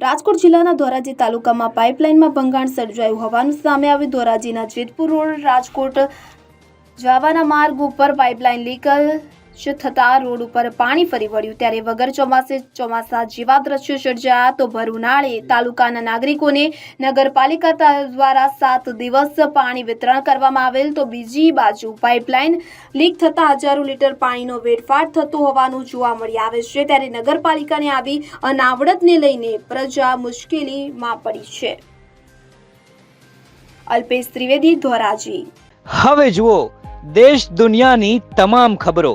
રાજકોટ જિલ્લાના ધોરાજી તાલુકામાં પાઇપલાઇનમાં ભંગાણ સર્જાયું હોવાનું સામે આવ્યું ધોરાજીના જેતપુર રોડ રાજકોટ જવાના માર્ગ ઉપર પાઇપલાઇન લીકેજ થતા રોડ ઉપર પાણી ફરી વળ્યું. ત્યારે વગર ચોમાસે ચોમાસા જેવા દ્રશ્યો સર્જાયા તો ભર ઉનાળે તાલુકાના નાગરિકોને નગરપાલિકા દ્વારા સાત દિવસ પાણી વિતરણ કરવામાં આવેલ. તો બીજી બાજુ પાઇપલાઇન લીક થતા હજારો લીટર પાણીનો વેડફાટ થતો હોવાનું જોવા મળી આવે છે. ત્યારે નગરપાલિકાને આવી અનાવડતને લઈને પ્રજા મુશ્કેલીમાં પડી છે. અલ્પેશ ત્રિવેદી, ધોરાજી. હવે જુઓ, દેશ દુનિયાની તમામ ખબરો.